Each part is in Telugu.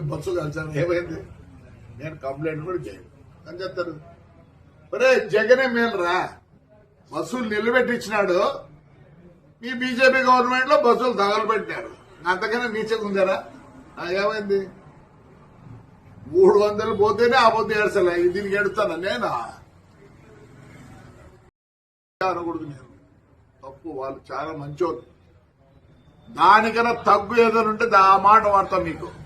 బస్సు కలిసాను. ఏమైంది? నేను కంప్లైంట్ కూడా చేయను. అని చెప్తారు ఒరే జగనే మేలురా. బస్సులు నిలబెట్టించినాడు. ఈ బీజేపీ గవర్నమెంట్లో బస్సులు తగలబెట్టారు అంతకన్నా నీచగా ఉందారా? ఏమైంది? మూడు వందలు పోతేనే ఆ పొద్దు ఏడ్చలే దీనికి ఎడుతాను నేనా? అనకూడదు నేను. తప్పు వాళ్ళు చాలా మంచోళ్ళు. దానికన్నా తగ్గు ఏదైనా ఉంటే ఆ మాట వాడతాం మీకు.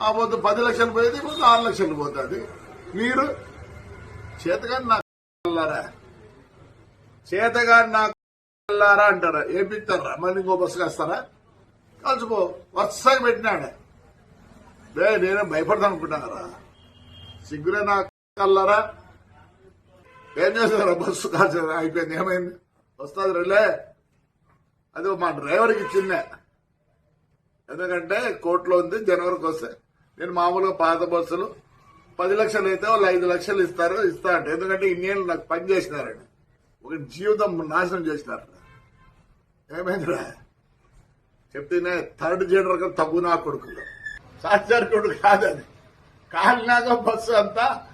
ఆ పొద్దు పది లక్షలు పోయేది ఇప్పుడు ఆరు లక్షలు పోతుంది. మీరు చేతగాని నాకు వెళ్ళారా? చేతగాని నాకు వెళ్ళారా అంటారా? ఏపిస్తారా మళ్ళీ ఇంకో బస్సు కాస్తారా? కలిసిపో వరుసగా పెట్టినాడు. రే నేనే భయపడతాను అనుకుంటున్నారా? సిగ్గురే నాకు కల్లారా ఏం చేస్తారా బస్సు కాల్చారా అయిపోయింది ఏమైంది? వస్తుంది రేలే అది మా డ్రైవర్కి ఇచ్చిందే. ఎందుకంటే కోర్టులో ఉంది జనవరికి వస్తే. నేను మామూలుగా పాత బస్సులు పది లక్షలు అయితే వాళ్ళు ఐదు లక్షలు ఇస్తారు ఇస్తా అంటే. ఎందుకంటే ఇన్నేళ్ళు నాకు పని చేసినారండి. ఒక జీవితం నాశనం చేసినారు. ఏమైందిరా? చెప్తేనే థర్డ్ జనరల్ తగ్గు నా కొడుకులు. సాక్షార్ కొడుకు కాదు అది. కాలినాక బస్సు అంతా